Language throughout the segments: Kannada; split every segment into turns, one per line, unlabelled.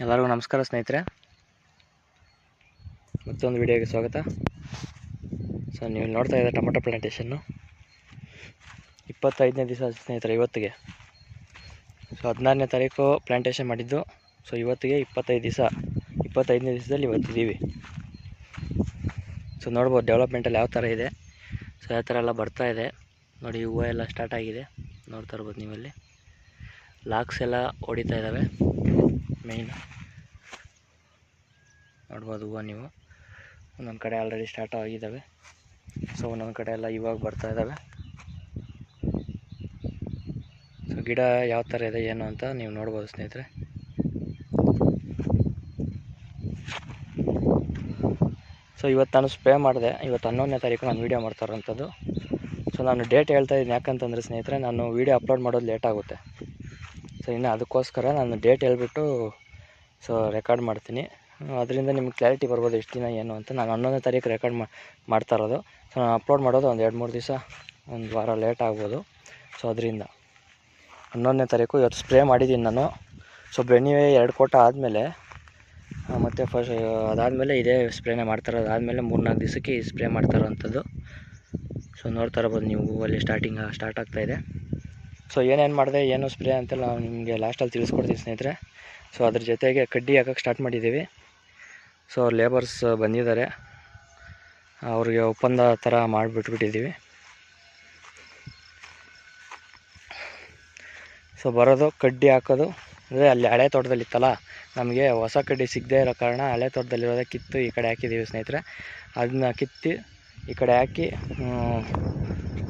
ಎಲ್ಲರಿಗೂ ನಮಸ್ಕಾರ ಸ್ನೇಹಿತರೆ. ಮತ್ತೊಂದು ವಿಡಿಯೋಗೆ ಸ್ವಾಗತ. ಸೊ ನೀವು ನೋಡ್ತಾ ಇದ್ದ ಟೊಮೊಟೊ ಪ್ಲಾಂಟೇಶನ್ನು ಇಪ್ಪತ್ತೈದನೇ ದಿವಸ ಸ್ನೇಹಿತರೆ, ಇವತ್ತಿಗೆ. ಸೊ ಹದಿನಾರನೇ ತಾರೀಕು ಪ್ಲ್ಯಾಂಟೇಶನ್ ಮಾಡಿದ್ದು. ಸೊ ಇವತ್ತಿಗೆ ಇಪ್ಪತ್ತೈದು ದಿವಸ, ಇಪ್ಪತ್ತೈದನೇ ದಿವಸದಲ್ಲಿ ಇವತ್ತಿದ್ದೀವಿ. ಸೊ ನೋಡ್ಬೋದು ಡೆವಲಪ್ಮೆಂಟಲ್ಲಿ ಯಾವ ಥರ ಇದೆ. ಸೊ ಯಾವ ಥರ ಎಲ್ಲ ಬರ್ತಾ ಇದೆ. ನೋಡಿ, ಹೂವು ಎಲ್ಲ ಸ್ಟಾರ್ಟ್ ಆಗಿದೆ. ನೋಡ್ತಾ ಇರ್ಬೋದು ನೀವಲ್ಲಿ. ಲಾಕ್ಸ್ ಎಲ್ಲ ಹೊಡಿತಾ ಇದ್ದಾವೆ. ಮೇಯ್ನ್ ನೋಡ್ಬೋದು ಹೂವು ನೀವು. ಒಂದೊಂದು ಕಡೆ ಆಲ್ರೆಡಿ ಸ್ಟಾರ್ಟ್ ಆಗಿದ್ದಾವೆ. ಸೊ ಒಂದೊಂದು ಕಡೆ ಎಲ್ಲ ಇವಾಗ ಬರ್ತಾ ಇದ್ದಾವೆ ಸೊ ಗಿಡ ಯಾವ ಥರ ಇದೆ, ಏನು ಅಂತ ನೀವು ನೋಡ್ಬೋದು ಸ್ನೇಹಿತರೆ. ಸೊ ಇವತ್ತು ನಾನು ಸ್ಪ್ರೇ ಮಾಡಿದೆ. ಇವತ್ತು ಹನ್ನೊಂದನೇ ತಾರೀಕು ನಾನು ವೀಡಿಯೋ ಮಾಡ್ತಾ ಇರೋಂಥದ್ದು ಸೊ ನಾನು ಡೇಟ್ ಹೇಳ್ತಾ ಇದ್ದೀನಿ. ಯಾಕಂತಂದರೆ ಸ್ನೇಹಿತರೆ, ನಾನು ವೀಡಿಯೋ ಅಪ್ಲೋಡ್ ಮಾಡೋದು ಲೇಟ್ ಆಗುತ್ತೆ. ಸೊ ಇನ್ನು ಅದಕ್ಕೋಸ್ಕರ ನಾನು ಡೇಟ್ ಹೇಳ್ಬಿಟ್ಟು ಸೊ ರೆಕಾರ್ಡ್ ಮಾಡ್ತೀನಿ. ಅದರಿಂದ ನಿಮ್ಗೆ ಕ್ಲಾರಿಟಿ ಬರ್ಬೋದು ಎಷ್ಟು ದಿನ, ಏನು ಅಂತ. ನಾನು ಹನ್ನೊಂದನೇ ತಾರೀಕು ರೆಕಾರ್ಡ್ ಮಾಡ್ತಾ ಇರೋದು. ಸೊ ನಾನು ಅಪ್ಲೋಡ್ ಮಾಡೋದು ಒಂದು ಎರಡು ಮೂರು ದಿವಸ, ಒಂದು ವಾರ ಲೇಟ್ ಆಗ್ಬೋದು. ಸೊ ಅದರಿಂದ. ಹನ್ನೊಂದನೇ ತಾರೀಕು ಇವತ್ತು ಸ್ಪ್ರೇ ಮಾಡಿದ್ದೀನಿ ನಾನು. ಸೊ ಬೆನ್ನಿವೆ ಎರಡು ಕೋಟ ಆದಮೇಲೆ ಮತ್ತು ಫಸ್ಟ್ ಅದಾದಮೇಲೆ ಇದೇ ಸ್ಪ್ರೇನೇ ಮಾಡ್ತಾರೆ. ಅದಾದಮೇಲೆ ಮೂರು ನಾಲ್ಕು ದಿವಸಕ್ಕೆ ಈ ಸ್ಪ್ರೇ ಮಾಡ್ತಾ ಇರೋವಂಥದ್ದು ಸೊ ನೋಡ್ತಾ ಇರ್ಬೋದು ನೀವು ಅಲ್ಲಿ ಸ್ಟಾರ್ಟಿಂಗ್ ಸ್ಟಾರ್ಟ್ ಆಗ್ತಾಯಿದೆ ಸೊ ಏನೇನು ಮಾಡಿದೆ, ಏನು ಸ್ಪ್ರೇ ಅಂತೆಲ್ಲ ನಾವು ನಿಮಗೆ ಲಾಸ್ಟಲ್ಲಿ ತಿಳಿಸ್ಕೊಡ್ತೀವಿ ಸ್ನೇಹಿತರೆ. ಸೊ ಅದ್ರ ಜೊತೆಗೆ ಕಡ್ಡಿ ಹಾಕಕ್ಕೆ ಸ್ಟಾರ್ಟ್ ಮಾಡಿದ್ದೀವಿ. ಸೊ ಲೇಬರ್ಸ್ ಬಂದಿದ್ದಾರೆ. ಅವ್ರಿಗೆ ಒಪ್ಪಂದ ಥರ ಮಾಡಿಬಿಟ್ಬಿಟ್ಟಿದ್ದೀವಿ. ಸೊ ಬರೋದು ಕಡ್ಡಿ ಹಾಕೋದು. ಅಂದರೆ ಅಲ್ಲಿ ಹಳೆ ತೋಟದಲ್ಲಿ ಇತ್ತಲ್ಲ ನಮಗೆ ಹೊಸ ಕಡ್ಡಿ ಸಿಗದೇ ಇರೋ ಕಾರಣ ಹಳೆ ತೋಟದಲ್ಲಿರೋದೇ ಕಿತ್ತು ಈ ಕಡೆ ಹಾಕಿದ್ದೀವಿ ಸ್ನೇಹಿತರೆ. ಅದನ್ನ ಕಿತ್ತಿ ಈ ಕಡೆ ಹಾಕಿ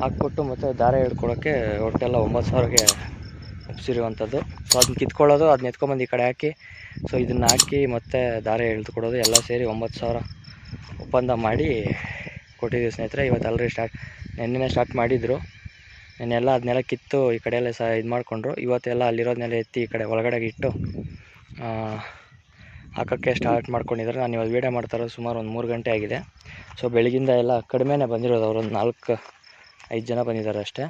ಹಾಕ್ಬಿಟ್ಟು ಮತ್ತು ದಾರ ಹಿಡ್ಕೊಳ್ಳೋಕ್ಕೆ ಒಟ್ಟೆಲ್ಲ ಒಂಬತ್ತು ಸಾವಿರಕ್ಕೆ ಒಪ್ಸಿರುವಂಥದ್ದು. ಸೊ ಅದನ್ನ ಕಿತ್ಕೊಳ್ಳೋದು, ಅದನ್ನ ಎತ್ಕೊಂಬಂದು ಈ ಕಡೆ ಹಾಕಿ ಸೊ ಇದನ್ನು ಹಾಕಿ ಮತ್ತೆ ದಾರ ಎಳೆದುಕೊಡೋದು ಎಲ್ಲ ಸೇರಿ ಒಂಬತ್ತು ಸಾವಿರ ಒಪ್ಪಂದ ಮಾಡಿ ಕೊಟ್ಟಿದ್ದೀವಿ ಸ್ನೇಹಿತರೆ. ಇವತ್ತು ಆಲ್ರೆಡಿ ಸ್ಟಾರ್ಟ್ ನೆನ್ನೆ ಸ್ಟಾರ್ಟ್ ಮಾಡಿದರು. ನೆನ್ನೆಲ್ಲ ಅದನ್ನೆಲ್ಲ ಕಿತ್ತು ಈ ಕಡೆ ಎಲ್ಲ ಸಹ ಇದು ಮಾಡಿಕೊಂಡ್ರು. ಇವತ್ತೆಲ್ಲ ಅಲ್ಲಿರೋದನ್ನೆಲ್ಲ ಎತ್ತಿ ಈ ಕಡೆ ಒಳಗಡೆ ಇಟ್ಟು ಹಾಕೋಕ್ಕೆ ಸ್ಟಾರ್ಟ್ ಮಾಡ್ಕೊಂಡಿದ್ದಾರೆ. ನಾನು ಇವಾಗ ವೀಡಿಯೋ ಮಾಡ್ತಾ ಇರೋದು ಸುಮಾರು ಒಂದು ಮೂರು ಗಂಟೆ ಆಗಿದೆ. ಸೊ ಬೆಳಗಿಂದ ಎಲ್ಲ ಕಡಿಮೆನೇ ಬಂದಿರೋದು ಅವರು. ಒಂದು ನಾಲ್ಕು, ಐದು ಜನ ಬಂದಿದ್ದಾರೆ ಅಷ್ಟೇ.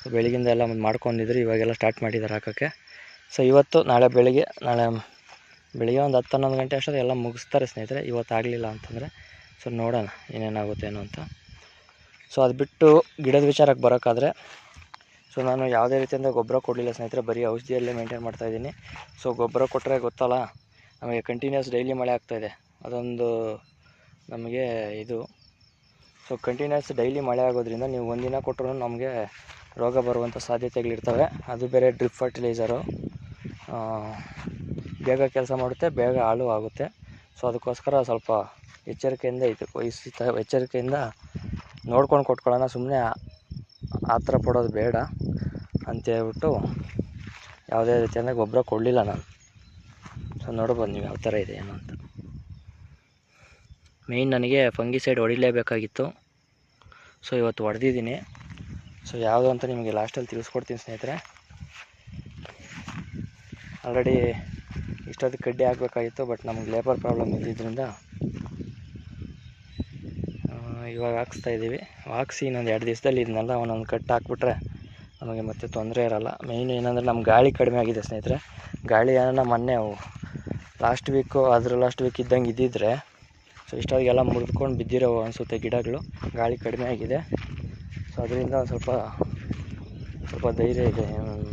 ಸೊ ಬೆಳಗಿಂದ ಎಲ್ಲ ಒಂದು ಮಾಡ್ಕೊಂಡಿದ್ರು. ಇವಾಗೆಲ್ಲ ಸ್ಟಾರ್ಟ್ ಮಾಡಿದ್ದಾರೆ ಹಾಕೋಕ್ಕೆ. ಸೊ ಇವತ್ತು ನಾಳೆ ಬೆಳಿಗ್ಗೆ ನಾಳೆ ಬೆಳಿಗ್ಗೆ ಒಂದು ಹತ್ತು ಹನ್ನೊಂದು ಗಂಟೆ ಅಷ್ಟೊತ್ತು ಎಲ್ಲ ಮುಗಿಸ್ತಾರೆ ಸ್ನೇಹಿತರೆ. ಇವತ್ತು ಆಗಲಿಲ್ಲ ಅಂತಂದರೆ. ಸೊ ನೋಡೋಣ ಏನೇನಾಗುತ್ತೇನೋ ಏನು ಅಂತ. ಸೊ ಅದು ಬಿಟ್ಟು ಗಿಡದ ವಿಚಾರಕ್ಕೆ ಬರೋಕ್ಕಾದರೆ ಸೊ ನಾನು ಯಾವುದೇ ರೀತಿಯಿಂದ ಗೊಬ್ಬರ ಕೊಡಲಿಲ್ಲ ಸ್ನೇಹಿತರೆ, ಬರೀ ಔಷಧಿಯಲ್ಲೇ ಮೇಂಟೈನ್ ಮಾಡ್ತಾಯಿದ್ದೀನಿ ಸೊ ಗೊಬ್ಬರ ಕೊಟ್ಟರೆ ಗೊತ್ತಲ್ಲ, ನಮಗೆ ಕಂಟಿನ್ಯೂಸ್ ಡೈಲಿ ಮಳೆ ಆಗ್ತಾಯಿದೆ ಅದೊಂದು ನಮಗೆ ಇದು. ಸೊ ಕಂಟಿನ್ಯೂಸ್ ಡೈಲಿ ಮಳೆ ಆಗೋದ್ರಿಂದ ನೀವು ಒಂದಿನ ಕೊಟ್ಟರು ನಮಗೆ ರೋಗ ಬರುವಂಥ ಸಾಧ್ಯತೆಗಳಿರ್ತವೆ ಅದು ಬೇರೆ ಡ್ರಿಪ್ ಫರ್ಟಿಲೈಸರು ಬೇಗ ಕೆಲಸ ಮಾಡುತ್ತೆ, ಬೇಗ ಹಾಳು ಆಗುತ್ತೆ. ಸೊ ಅದಕ್ಕೋಸ್ಕರ ಸ್ವಲ್ಪ ಎಚ್ಚರಿಕೆಯಿಂದ ಇದು ವಹಿಸ್ತಾ ಎಚ್ಚರಿಕೆಯಿಂದ ನೋಡ್ಕೊಂಡು ಕೊಟ್ಕೊಳ್ಳೋಣ ಸುಮ್ಮನೆ ಆ ಥರ ಪಡೋದು ಬೇಡ ಅಂತೇಳ್ಬಿಟ್ಟು ಯಾವುದೇ ರೀತಿಯಿಂದ ಗೊಬ್ಬರ ಕೊಡಲಿಲ್ಲ ನಾನು. ಸೊ ನೋಡ್ಬೋದು ನೀವು ಯಾವ ಥರ ಇದೆ, ಏನು ಅಂತ. ಮೇಯ್ನ್ ನನಗೆ ಫಂಗಿಸೈಡ್ ಹೊಡಿಲೇಬೇಕಾಗಿತ್ತು. ಸೊ ಇವತ್ತು ಹೊಡೆದಿದ್ದೀನಿ. ಸೊ ಯಾವುದು ಅಂತ ನಿಮಗೆ ಲಾಸ್ಟಲ್ಲಿ ತಿಳಿಸ್ಕೊಡ್ತೀನಿ ಸ್ನೇಹಿತರೆ. ಆಲ್ರೆಡಿ ಇಷ್ಟೊತ್ತು ಕಡ್ಡಿ ಹಾಕಬೇಕಾಗಿತ್ತು ಬಟ್ ನಮಗೆ ಲೇಬರ್ ಪ್ರಾಬ್ಲಮ್ ಇದ್ದಿದ್ದರಿಂದ ಇವಾಗ ಹಾಕ್ಸ್ತಾ ಇದ್ದೀವಿ. ಹಾಕ್ಸಿ ಇನ್ನೊಂದು ಎರಡು ದಿವಸದಲ್ಲಿ ಇದನ್ನೆಲ್ಲ ಒಂದೊಂದು ಕಟ್ ಹಾಕ್ಬಿಟ್ರೆ ನಮಗೆ ಮತ್ತೆ ತೊಂದರೆ ಇರೋಲ್ಲ. ಮೇಯ್ನ್ ಏನಂದರೆ ನಮ್ಮ ಗಾಳಿ ಕಡಿಮೆ ಆಗಿದೆ ಸ್ನೇಹಿತರೆ. ಗಾಳಿ ಏನೋ ಮೊನ್ನೆ ಲಾಸ್ಟ್ ವೀಕು ಅದ್ರ ಲಾಸ್ಟ್ ವೀಕ್ ಇದ್ದಂಗೆ ಇದ್ದಿದ್ರೆ ಸೊ ಇಷ್ಟೊತ್ತಿಗೆಲ್ಲ ಮುರಿದ್ಕೊಂಡು ಬಿದ್ದಿರೋ ಅನಿಸುತ್ತೆ ಗಿಡಗಳು. ಗಾಳಿ ಕಡಿಮೆ ಆಗಿದೆ. ಸೊ ಅದರಿಂದ ಒಂದು ಸ್ವಲ್ಪ ಸ್ವಲ್ಪ ಧೈರ್ಯ ಇದೆ.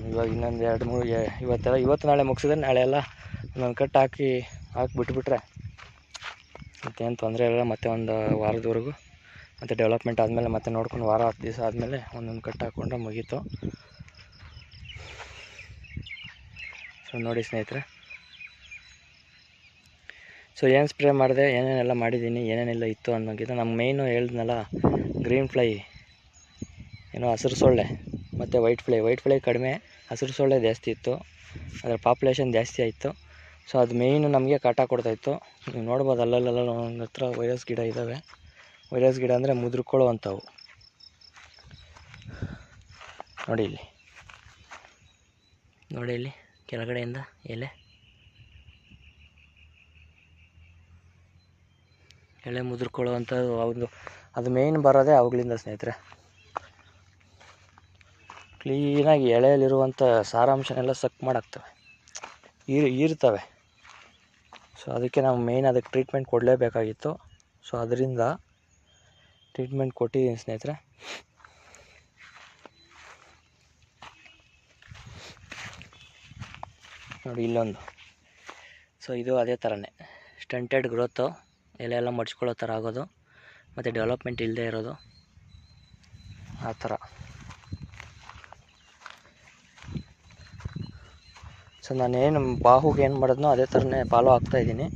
ಇವಾಗ ಇನ್ನೊಂದು ಎರಡು ಮೂರು ಇವತ್ತೆಲ್ಲ, ಇವತ್ತು ನಾಳೆ ಮುಗಿಸಿದ್ರೆ ನಾಳೆ ಎಲ್ಲ ಒಂದೊಂದು ಕಟ್ ಹಾಕಿ ಹಾಕಿ ಬಿಟ್ಬಿಟ್ರೆ ಮತ್ತೇನು ತೊಂದರೆ ಇಲ್ಲ ಮತ್ತೆ ಒಂದು ವಾರದವರೆಗೂ. ಮತ್ತು ಡೆವಲಪ್ಮೆಂಟ್ ಆದಮೇಲೆ ಮತ್ತೆ ನೋಡ್ಕೊಂಡು ವಾರ ಹತ್ತು ದಿವಸ ಆದಮೇಲೆ ಒಂದೊಂದು ಕಟ್ ಹಾಕ್ಕೊಂಡ್ರೆ ಮುಗೀತು. ಸೊ ನೋಡಿ ಸ್ನೇಹಿತರೆ. ಸೊ ಏನು ಸ್ಪ್ರೇ ಮಾಡಿದೆ, ಏನೇನೆಲ್ಲ ಮಾಡಿದ್ದೀನಿ, ಏನೇನೆಲ್ಲ ಇತ್ತು ಅನ್ನೋಂಗಿದ್ದು ನಮ್ಮ ಮೇಯ್ನು ಹೇಳಿದ್ನಲ್ಲ ಗ್ರೀನ್ ಫ್ಲೈ ಏನೋ ಹಸಿರು ಸೊಳ್ಳೆ, ಮತ್ತು ವೈಟ್ ಫ್ಲೈ ವೈಟ್ ಫ್ಲೈ ಕಡಿಮೆ, ಹಸಿರು ಸೊಳ್ಳೆ ಜಾಸ್ತಿ ಇತ್ತು. ಅದರ ಪಾಪ್ಯುಲೇಷನ್ ಜಾಸ್ತಿ ಆಯಿತು. ಸೊ ಅದು ಮೇಯ್ನು ನಮಗೆ ಕಾಟ ಕೊಡ್ತಾಯಿತ್ತು ನೀವು ನೋಡ್ಬೋದು, ಅಲ್ಲಲ್ಲಲ್ಲ ಹತ್ರ ವೈರಸ್ ಗಿಡ ಇದ್ದಾವೆ ವೈರಸ್ ಗಿಡ ಅಂದರೆ ಮುದುರ್ಕೊಳ್ಳೋ ಅಂಥವು ನೋಡಿ ಇಲ್ಲಿ. ನೋಡಿ ಇಲ್ಲಿ, ಕೆಳಗಡೆಯಿಂದ ಎಲೆ. ಎಲೆ ಮುದುರ್ಕೊಳ್ಳುವಂಥದ್ದು ಒಂದು, ಅದು ಮೇಯ್ನ್ ಬರೋದೇ ಅವುಗಳಿಂದ ಸ್ನೇಹಿತರೆ. ಕ್ಲೀನಾಗಿ ಎಳೆಯಲ್ಲಿರುವಂಥ ಸಾರಾಂಶನೆಲ್ಲ ಸಕ್ ಮಾಡಾಕ್ತವೆ ಈರ್, ಈರ್ತವೆ. ಸೊ ಅದಕ್ಕೆ ನಾವು ಮೇಯ್ನ್ ಅದಕ್ಕೆ ಟ್ರೀಟ್ಮೆಂಟ್ ಕೊಡಲೇಬೇಕಾಗಿತ್ತು. ಸೊ ಅದರಿಂದ ಟ್ರೀಟ್ಮೆಂಟ್ ಕೊಟ್ಟಿದ್ದೀನಿ ಸ್ನೇಹಿತರೆ. ನೋಡಿ ಇಲ್ಲೊಂದು. ಸೊ ಇದು ಅದೇ ಥರನೇ ಸ್ಟಂಟೆಡ್ ಗ್ರೋತು ಎಲೆ ಎಲ್ಲ ಮಡ್ಚ್ಕೊಳ್ಳೋ ಥರ ಆಗೋದು, ಮತ್ತು ಡೆವಲಪ್ಮೆಂಟ್ ಇಲ್ಲದೆ ಇರೋದು. ಆ ಥರ. ಸೊ ನಾನೇನು ಬಾಹುಗೆ ಏನು ಮಾಡಿದ್ನೋ ಅದೇ ಥರನೇ ಫಾಲೋ ಆಗ್ತಾಯಿದ್ದೀನಿ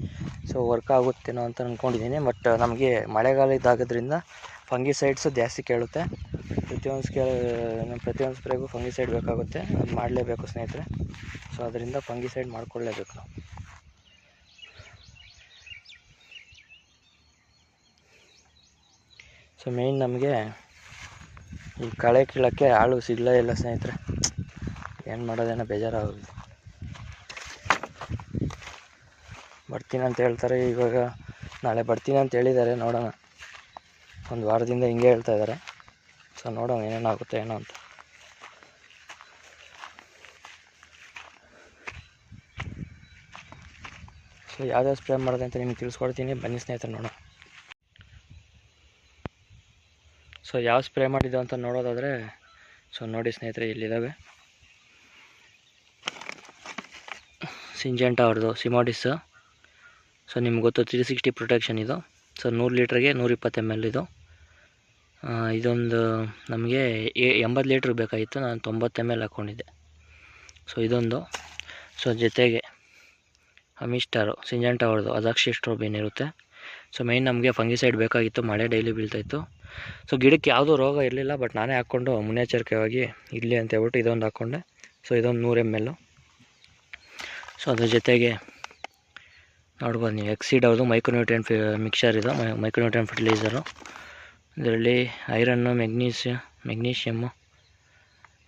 ಸೊ ವರ್ಕ್ ಆಗುತ್ತೇನೋ ಅಂತ ಅಂದ್ಕೊಂಡಿದ್ದೀನಿ ಬಟ್ ನಮಗೆ ಮಳೆಗಾಲ ಇದಾಗೋದ್ರಿಂದ ಫಂಗಿಸೈಡ್ಸು ಜಾಸ್ತಿ ಕೇಳುತ್ತೆ. ಪ್ರತಿಯೊಂದು ಸ್ಕೇ ಪ್ರತಿಯೊಂದು ಸ್ಪ್ರೇಗೂ ಫಂಗಿಸೈಡ್ ಬೇಕಾಗುತ್ತೆ. ಅದು ಮಾಡಲೇಬೇಕು ಸ್ನೇಹಿತರೆ. ಸೊ ಅದರಿಂದ ಫಂಗಿಸೈಡ್ ಮಾಡ್ಕೊಳ್ಳೇಬೇಕು ನಾವು. ಸೊ ಮೇಯ್ನ್ ನಮಗೆ ಈ ಕಳೆ ಕೀಳೋಕ್ಕೆ ಆಳು ಸಿಗಲೇ ಇಲ್ಲ ಸ್ನೇಹಿತರೆ. ಏನು ಮಾಡೋದೇನೋ ಬೇಜಾರಾಗುತ್ತೆ ಬರ್ತೀನಿ ಅಂತ ಹೇಳ್ತಾರೆ. ಇವಾಗ ನಾಳೆ ಬರ್ತೀನಿ ಅಂತ ಹೇಳಿದ್ದಾರೆ, ನೋಡೋಣ. ಒಂದು ವಾರದಿಂದ ಹಿಂಗೆ ಹೇಳ್ತಾ ಇದ್ದಾರೆ. ಸೊ ನೋಡೋಣ ಏನೇನಾಗುತ್ತೆ, ಏನೋ ಅಂತ. ಸೊ ಯಾವ್ಯಾವ ಸ್ಪ್ರೇ ಮಾಡಿದೆ ಅಂತ ನಿಮ್ಗೆ ತಿಳಿಸ್ಕೊಡ್ತೀನಿ. ಬನ್ನಿ ಸ್ನೇಹಿತರೆ, ನೋಡೋಣ. ಸೊ ಯಾವ ಸ್ಪ್ರೇ ಮಾಡಿದ್ದು ಅಂತ ನೋಡೋದಾದರೆ ಸೊ ನೋಡಿ ಸ್ನೇಹಿತರೆ, ಇಲ್ಲಿದ್ದಾವೆ. ಸಿಂಜೆಂಟ ಅವ್ರದ್ದು ಸಿಮಾಡಿಸ್ ಸೊ ನಿಮ್ಗೆ ಗೊತ್ತು ತ್ರೀ ಸಿಕ್ಸ್ಟಿ ಪ್ರೊಟೆಕ್ಷನ್ ಇದು. ಸೊ ನೂರು ಲೀಟ್ರಿಗೆ ನೂರಿಪ್ಪತ್ತು ಎಂ ಎಲ್ ಇದು. ಇದೊಂದು ನಮಗೆ ಎಂಬತ್ತು ಲೀಟ್ರ್ ಬೇಕಾಗಿತ್ತು. ನಾನು ತೊಂಬತ್ತು ಎಂ ಎಲ್ ಹಾಕ್ಕೊಂಡಿದ್ದೆ ಸೊ ಇದೊಂದು. ಸೊ ಜೊತೆಗೆ ಅಮಿಸ್ಟಾರು ಸಿಂಜೆಂಟ ಅವ್ರದ್ದು, ಅದಾಕ್ಷಿ ಸ್ಟ್ರೋಬಿನ್ ಇರುತ್ತೆ ಸೊ ಮೈನ್ ನಮಗೆ ಫಂಗಿಸೈಡ್ ಬೇಕಾಗಿತ್ತು. ಮಳೆ ಡೈಲಿ ಬೀಳ್ತಾಯಿತ್ತು. ಸೊ ಗಿಡಕ್ಕೆ ಯಾವುದೂ ರೋಗ ಇರಲಿಲ್ಲ, ಬಟ್ ನಾನೇ ಹಾಕ್ಕೊಂಡು ಮುನ್ನೆಚ್ಚರಿಕೆಯಾಗಿ ಇರಲಿ ಅಂತ ಹೇಳ್ಬಿಟ್ಟು ಇದೊಂದು ಹಾಕ್ಕೊಂಡೆ. ಸೊ ಇದೊಂದು ನೂರು ಎಂ ಎಲ್ಲು ಸೊ ಅದ್ರ ಜೊತೆಗೆ ನೋಡ್ಬೋದು ನೀವು ಎಕ್ಸೀಡ್ ಅವ್ರದ್ದು ಮೈಕ್ರೋನ್ಯೂಟ್ರಿಯನ್ ಫಿ ಮಿಕ್ಸರ್ ಇದು ಮೈಕ್ರೋನ್ಯೂಟ್ರಿಯನ್ ಫರ್ಟಿಲೈಸರು ಇದರಲ್ಲಿ ಐರನ್ನು ಮೆಗ್ನೀಷಿಯ ಮೆಗ್ನೀಷಿಯಮ್ಮು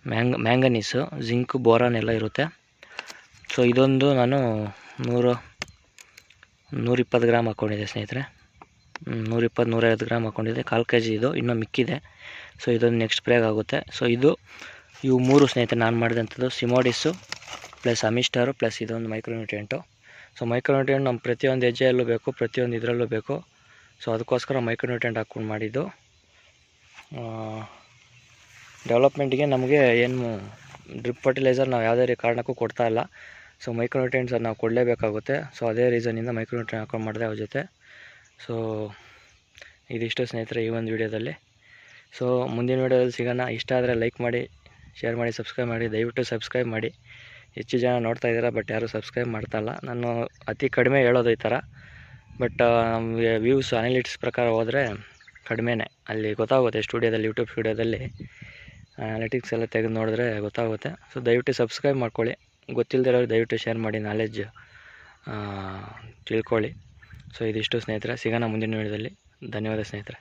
ಮ್ಯಾಂಗ್ ಮ್ಯಾಂಗನೀಸು ಜಿಂಕ್ ಬೋರಾನ್ ಎಲ್ಲ ಇರುತ್ತೆ. ಸೊ ಇದೊಂದು ನಾನು ನೂರು, ನೂರಿಪ್ಪತ್ತು ಗ್ರಾಮ್ ಹಾಕ್ಕೊಂಡಿದ್ದೆ ಸ್ನೇಹಿತರೆ. ನೂರಿಪ್ಪತ್ತು, ನೂರೈವತ್ತು ಗ್ರಾಮ್ ಹಾಕ್ಕೊಂಡಿದ್ದೆ ಕಾಲು ಕೆ ಜಿ ಇದು, ಇನ್ನೂ ಮಿಕ್ಕಿದೆ. ಸೊ ಇದೊಂದು ನೆಕ್ಸ್ಟ್ ಪ್ರೇಗ್ ಆಗುತ್ತೆ. ಸೊ ಇದು ಇವು ಮೂರು ಸ್ನೇಹಿತರೆ, ನಾನು ಮಾಡಿದಂಥದ್ದು ಸಿಮೋಡಿಸ್ಸು ಪ್ಲಸ್ ಅಮಿಸ್ಟಾರು ಪ್ಲಸ್ ಇದೊಂದು ಮೈಕ್ರೋನ್ಯೂಟ್ರಿಯೆಂಟು ಸೊ ಮೈಕ್ರೋನ್ಯೂಟ್ರಿಯೆಂಟ್ ನಮ್ಮ ಪ್ರತಿಯೊಂದು ಹೆಜ್ಜೆಯಲ್ಲೂ ಬೇಕು, ಪ್ರತಿಯೊಂದು ಇದರಲ್ಲೂ ಬೇಕು. ಸೊ ಅದಕ್ಕೋಸ್ಕರ ಮೈಕ್ರೋನ್ಯೂಟ್ರಿಯೆಂಟ್ ಹಾಕ್ಕೊಂಡು ಮಾಡಿದ್ದು. ಡೆವಲಪ್ಮೆಂಟ್ಗೆ ನಮಗೆ ಏನು ಡ್ರಿಪ್ ಫರ್ಟಿಲೈಸರ್ ನಾವು ಯಾವುದೇ ಕಾರಣಕ್ಕೂ ಕೊಡ್ತಾ ಇಲ್ಲ. ಸೊ ಮೈಕ್ರೋನ್ಯೂಟ್ರಿಯೆಂಟ್ಸ್ ಅದು ನಾವು ಕೊಡಲೇಬೇಕಾಗುತ್ತೆ. ಸೊ ಅದೇ ರೀಸನಿಂದ ಮೈಕ್ರೋನ್ಯೂಟ್ರಿಯೆಂಟ್ ಹಾಕೊಂಡು ಮಾಡಿದೆ ಅವ್ರ ಜೊತೆ. ಸೊ ಇದಿಷ್ಟು ಸ್ನೇಹಿತರೆ ಈ ಒಂದು ವಿಡಿಯೋದಲ್ಲಿ. ಸೊ ಮುಂದಿನ ವಿಡಿಯೋದಲ್ಲಿ ಸಿಗೋಣ. ಇಷ್ಟ ಆದರೆ ಲೈಕ್ ಮಾಡಿ ಶೇರ್ ಮಾಡಿ ಸಬ್ಸ್ಕ್ರೈಬ್ ಮಾಡಿ. ದಯವಿಟ್ಟು ಸಬ್ಸ್ಕ್ರೈಬ್ ಮಾಡಿ. ಹೆಚ್ಚು ಜನ ನೋಡ್ತಾ ಇದ್ದೀರಾ ಬಟ್ ಯಾರೂ ಸಬ್ಸ್ಕ್ರೈಬ್ ಮಾಡ್ತಾ ಇಲ್ಲ. ನಾನು ಅತಿ ಕಡಿಮೆ ಹೇಳೋದು ಈ ಥರ. ಬಟ್ ನಮಗೆ ವ್ಯೂಸ್ ಅನಾಲಿಟಿಕ್ಸ್ ಪ್ರಕಾರ ಹೋದರೆ ಕಡಿಮೆನೇ. ಅಲ್ಲಿ ಗೊತ್ತಾಗುತ್ತೆ ಸ್ಟುಡಿಯೋದಲ್ಲಿ ಯೂಟ್ಯೂಬ್ ಸ್ಟುಡಿಯೋದಲ್ಲಿ. ಅನಾಲಿಟಿಕ್ಸ್ ಎಲ್ಲ ತೆಗೆದು ನೋಡಿದ್ರೆ ಗೊತ್ತಾಗುತ್ತೆ. ಸೊ ದಯವಿಟ್ಟು ಸಬ್ಸ್ಕ್ರೈಬ್ ಮಾಡ್ಕೊಳ್ಳಿ. ಗೊತ್ತಿಲ್ಲದಿರೋರು ದಯವಿಟ್ಟು ಶೇರ್ ಮಾಡಿ ನಾಲೆಜ್ ತಿಳ್ಕೊಳ್ಳಿ. ಸೊ ಇದಿಷ್ಟು ಸ್ನೇಹಿತರೆ. ಸಿಗೋಣ ಮುಂದಿನ ವಿಡಿಯೋದಲ್ಲಿ. ಧನ್ಯವಾದ ಸ್ನೇಹಿತರೆ.